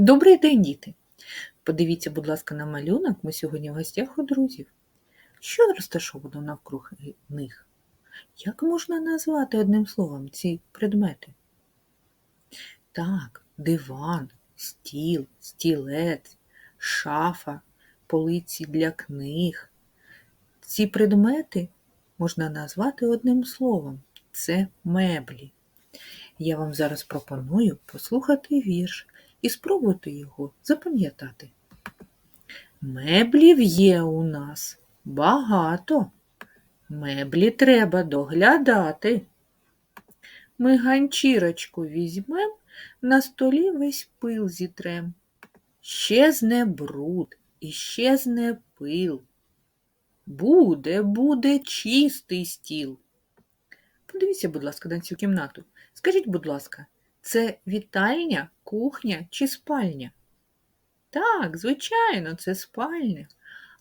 Добрий день, діти! Подивіться, будь ласка, на малюнок. Ми сьогодні в гостях у друзів. Що розташовано навкруг них? Як можна назвати одним словом ці предмети? Так, диван, стіл, стілець, шафа, полиці для книг. Ці предмети можна назвати одним словом. Це меблі. Я вам зараз пропоную послухати вірш і спробуйте його запам'ятати. Меблів є у нас багато. Меблі треба доглядати. Ми ганчірочку візьмем, на столі весь пил зітрем. Щезне бруд і щезне пил. Буде, буде чистий стіл. Подивіться, будь ласка, на цю кімнату. Скажіть, будь ласка, це вітальня, кухня чи спальня? Так, звичайно, це спальня.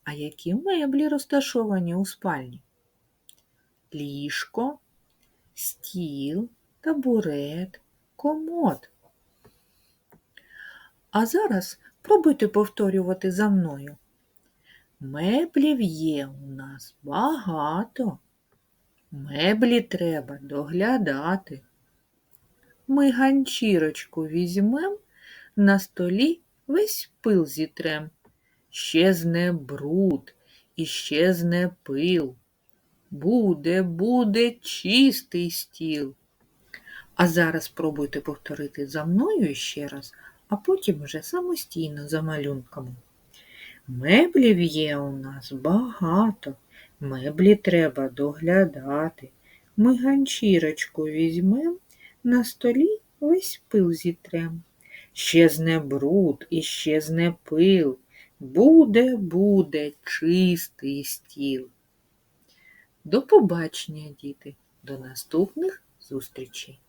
А які меблі розташовані у спальні? Ліжко, стіл, табурет, комод. А зараз пробуйте повторювати за мною. Меблів є у нас багато. Меблі треба доглядати. Ми ганчірочку візьмем, на столі весь пил зітрем. Щезне бруд і щезне пил. Буде, буде чистий стіл. А зараз спробуйте повторити за мною ще раз, а потім вже самостійно за малюнками. Меблів є у нас багато, меблі треба доглядати. Ми ганчірочку візьмем, на столі весь пил зітрем. Щезне бруд і щезне пил. Буде, буде чистий стіл. До побачення, діти, до наступних зустрічей!